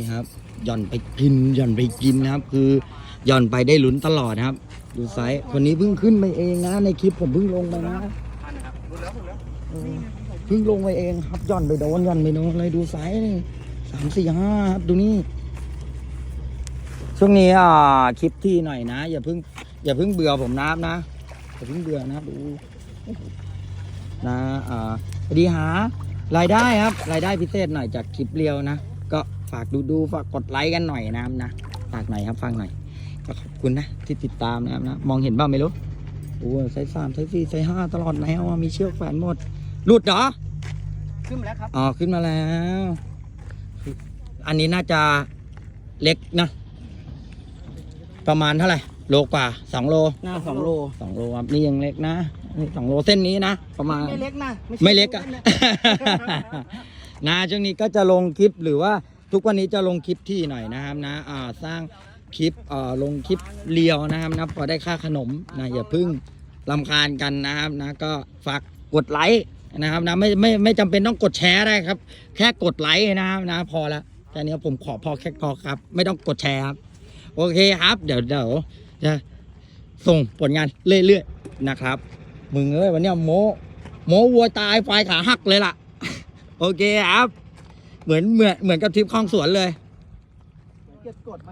นี่ครับหย่อนไปกินหย่อนไปกินนะครับ คือหย่อนไปได้ลุ้นตลอดนะครับ ดูไซส์คนนี้เพิ่งขึ้นไปเองนะในคลิปผมเพิ่งลงไปนะเออเพิ่งลงไปเองครับหย่อนไปโดนหย่อนไปโดนเลยดูไซส์นี่สามสี่ห้าครับดูนี่ช่วงนี้อ่าคลิปที่หน่อยนะ อย่าเพิ่งอย่าเพิ่งเบื่อผมนะครับนะอย่าเพิ่งเบื่อนะครับดูนะอ่าดีหารายได้ครับ รายได้พิเศษหน่อยจากคลิปเรียวนะ ก็ฝากดูดูฝากกดไลค์กันหน่อยนะครับนะฝากหน่อยครับฟังหน่อยก็ขอบคุณนะที่ติดตามนะครับนะมองเห็นบ้างไม่รู้โอ้ไซส์สามไซส์สี่ไซส์ห้าตลอดแนวอะมีเชือกแฝนหมดหลุดเหรอขึ้นมาแล้วครับอ๋อขึ้นมาแล้ว อันนี้น่าจะเล็กนะ ประมาณเท่าไหร่โลกว่าสองโลหน้าสองโลสองโลครับนี่ยังเล็กนะนี่สองโลเส้นนี้นะประมาณไม่เล็กนะใช่ไม่เล็กอะ นะช่วงนี้ก็จะลงคลิปหรือว่าทุกวันนี้จะลงคลิปที่หน่อยนะครับนะอ่าสร้างคลิปเอ่อลงคลิปเรียวนะครับนะพอได้ค่าขนมนะอย่าเพึ่งลำคาญกันนะครับนะก็ฝากกดไลค์นะครับนะไม่ไม่ไม่จำเป็นต้องกดแชร์ได้ครับ แค่กดไลค์นะครับนะพอละแค่นี้ผมขอพอแค่พอครับ ไม่ต้องกดแชร์ครับ โอเคครับ เดี๋ยวเดี๋ยวจะส่งผลงานเรื่อยๆนะครับ มึงเอ้ยวันเนี้ยโมโมวัวตายไฟขาหักเลยล่ะ โอเคครับ เหมือนเหมือนเหมือนกับทริปคลองสวนเลย เก็บกดมา